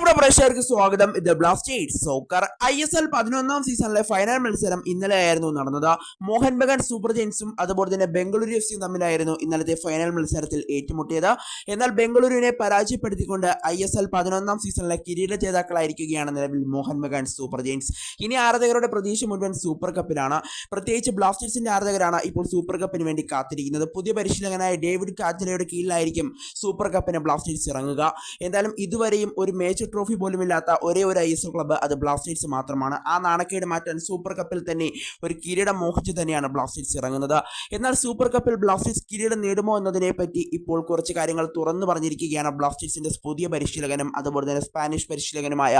പ്രിയപ്പെട്ട പ്രേക്ഷകർക്ക് സ്വാഗതം. ഇത് Blasters soccer I S L പതിനൊന്നാം സീസണിലെ ഫൈനൽ മത്സരം ഇന്നലെയായിരുന്നു നടന്നത്. മോഹൻ ബഗാൻ സൂപ്പർ ജെയിൻസും അതുപോലെ തന്നെ ബംഗളൂരു എഫ് സിയും തമ്മിലായിരുന്നു ഇന്നലത്തെ ഫൈനൽ മത്സരത്തിൽ ഏറ്റുമുട്ടിയത്. എന്നാൽ ബംഗളൂരുവിനെ പരാജയപ്പെടുത്തിക്കൊണ്ട് ഐ എസ് എൽ പതിനൊന്നാം സീസണിലെ കിരീട ജേതാക്കളായിരിക്കുകയാണ് നിലവിൽ മോഹൻ ബഗാൻ സൂപ്പർ ജെയിൻസ്. ഇനി ആരാധകരുടെ പ്രതീക്ഷ മുഴുവൻ സൂപ്പർ കപ്പിലാണ്. പ്രത്യേകിച്ച് ബ്ലാസ്റ്റേഴ്സിന്റെ ആരാധകരാണ് ഇപ്പോൾ സൂപ്പർ കപ്പിന് വേണ്ടി കാത്തിരിക്കുന്നത്. പുതിയ പരിശീലകനായ ഡേവിഡ് കാറ്റലയുടെ കീഴിലായിരിക്കും സൂപ്പർ കപ്പിന് ബ്ലാസ്റ്റേഴ്സ് ഇറങ്ങുക. എന്തായാലും ഇതുവരെയും ഒരു മേജർ ട്രോഫി പോലും ഇല്ലാത്ത ഒരേ ഒരു ഐ എസ് എൽ ക്ലബ്ബ് അത് ബ്ലാസ്റ്റേഴ്സ് മാത്രമാണ്. ആ നാണക്കേട് മാറ്റാൻ സൂപ്പർ കപ്പിൽ തന്നെ ഒരു കിരീടം മോഹിച്ച് തന്നെയാണ് ബ്ലാസ്റ്റേഴ്സ് ഇറങ്ങുന്നത്. എന്നാൽ സൂപ്പർ കപ്പിൽ ബ്ലാസ്റ്റേഴ്സ് കിരീടം നേടുമോ എന്നതിനെ പറ്റി ഇപ്പോൾ കുറച്ച് കാര്യങ്ങൾ തുറന്നു പറഞ്ഞിരിക്കുകയാണ് ബ്ലാസ്റ്റേഴ്സിന്റെ പുതിയ പരിശീലകനും അതുപോലെ തന്നെ സ്പാനിഷ് പരിശീലകനുമായ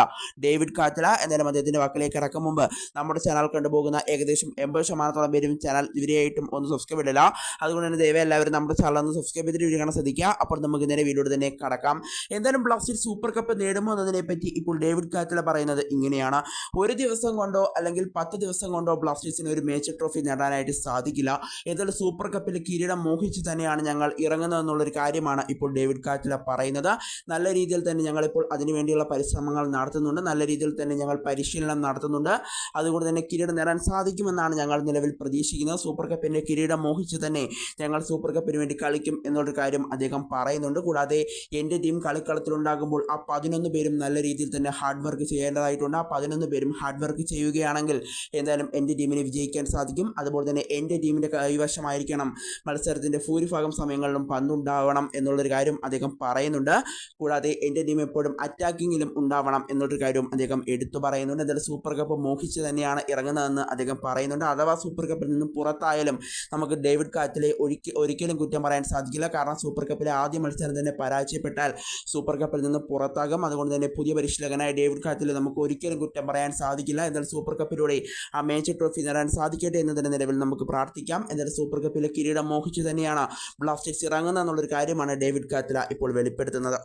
ഡേവിഡ് കാറ്റല എന്നാലും അദ്ദേഹത്തിന്റെ വാക്കിലേക്ക് ഇറക്കും മുമ്പ് നമ്മുടെ ചാനൽ കണ്ടുപോകുന്ന ഏകദേശം എൺപത് ശതമാനത്തോളം പേരും ചാനൽ ഇവരെയായിട്ടും ഒന്ന് സബ്സ്ക്രൈബ് ഇടില്ല അതുകൊണ്ട് തന്നെ ദയവായി എല്ലാവരും നമ്മുടെ ചാനൽ ഒന്ന് സബ്സ്ക്രൈബ് ചെയ്തിട്ട് വീഡിയോ കാണാൻ ശ്രദ്ധിക്കുക. അപ്പോൾ നമുക്ക് നേരെ വീഡിയോ തന്നെ കടക്കാം. എന്തായാലും ബ്ലാസ്റ്റേഴ്സ് സൂപ്പർ കപ്പ് നേടുമോ എന്നതിനെ പറ്റി ഇപ്പോൾ ഡേവിഡ് കാറ്റല പറയുന്നത് ഇങ്ങനെയാണ്. ഒരു ദിവസം കൊണ്ടോ അല്ലെങ്കിൽ പത്ത് ദിവസം കൊണ്ടോ ബ്ലാസ്റ്റേഴ്സിന് ഒരു മേജർ ട്രോഫി നേടാനായിട്ട് സാധിക്കില്ല. എന്നാൽ സൂപ്പർ കപ്പിൽ കിരീടം മോഹിച്ച് തന്നെയാണ് ഞങ്ങൾ ഇറങ്ങുന്നതെന്നുള്ളൊരു കാര്യമാണ് ഇപ്പോൾ ഡേവിഡ് കാറ്റല പറയുന്നത്. നല്ല രീതിയിൽ തന്നെ ഞങ്ങളിപ്പോൾ അതിനുവേണ്ടിയുള്ള പരിശ്രമങ്ങൾ നടത്തുന്നുണ്ട്. നല്ല രീതിയിൽ തന്നെ ഞങ്ങൾ പരിശീലനം നടത്തുന്നുണ്ട്. അതുകൊണ്ട് തന്നെ കിരീടം നേടാൻ സാധിക്കുമെന്നാണ് ഞങ്ങൾ നിലവിൽ പ്രതീക്ഷിക്കുന്നത്. സൂപ്പർ കപ്പിന്റെ കിരീടം മോഹിച്ച് തന്നെ ഞങ്ങൾ സൂപ്പർ കപ്പിന് വേണ്ടി കളിക്കും എന്നുള്ളൊരു കാര്യം അദ്ദേഹം പറയുന്നുണ്ട്. കൂടാതെ എന്റെ ടീം കളിക്കളത്തിലുണ്ടാകുമ്പോൾ ആ പതിനൊന്ന് പേരും നല്ല രീതിയിൽ തന്നെ ഹാർഡ് വർക്ക് ചെയ്യേണ്ടതായിട്ടുണ്ട്. ആ പതിനൊന്ന് പേരും ഹാർഡ് വർക്ക് ചെയ്യുകയാണെങ്കിൽ എന്തായാലും എന്റെ ടീമിനെ വിജയിക്കാൻ സാധിക്കും. അതുപോലെ തന്നെ എന്റെ ടീമിന്റെ കൈവശമായിരിക്കണം. മത്സരത്തിന്റെ ഭൂരിഭാഗം സമയങ്ങളിലും പന്തുണ്ടാവണം എന്നുള്ളൊരു കാര്യം അദ്ദേഹം പറയുന്നുണ്ട്. കൂടാതെ എന്റെ ടീം എപ്പോഴും അറ്റാക്കിങ്ങിലും ഉണ്ടാവണം എന്നുള്ളൊരു കാര്യവും അദ്ദേഹം എടുത്തു പറയുന്നുണ്ട്. എന്തായാലും സൂപ്പർ കപ്പ് മോഹിച്ച് തന്നെയാണ് ഇറങ്ങുന്നതെന്ന് അദ്ദേഹം പറയുന്നുണ്ട്. അഥവാ സൂപ്പർ കപ്പിൽ നിന്നും പുറത്തായാലും നമുക്ക് ഡേവിഡ് കാറ്റിലെ ഒരിക്കൽ ഒരിക്കലും കുറ്റം പറയാൻ സാധിക്കില്ല. കാരണം സൂപ്പർ കപ്പിലെ ആദ്യ മത്സരം തന്നെ പരാജയപ്പെട്ടാൽ സൂപ്പർ കപ്പിൽ നിന്ന് പുറത്താകും. അതുകൊണ്ട് തന്നെ പുതിയ പരിശീലകനായ ഡേവിഡ് കാറ്റിൽ നമുക്ക് ഒരിക്കലും കുറ്റം പറയാൻ സാധിക്കില്ല. എന്നാൽ സൂപ്പർ കപ്പിലൂടെ ആ മേജർ ട്രോഫി നേടാൻ സാധിക്കട്ടെ എന്നതിന്റെ നിലവിൽ നമുക്ക് പ്രാർത്ഥിക്കാം. എന്നാൽ സൂപ്പർ കപ്പിലെ കിരീടം മോഹിച്ചു തന്നെയാണ് ബ്ലാസ്റ്റേഴ്സ് ഇറങ്ങുന്നത് എന്നുള്ളൊരു കാര്യമാണ് ഡേവിഡ് കാറ്റില ഇപ്പോൾ വെളിപ്പെടുത്തുന്നത്.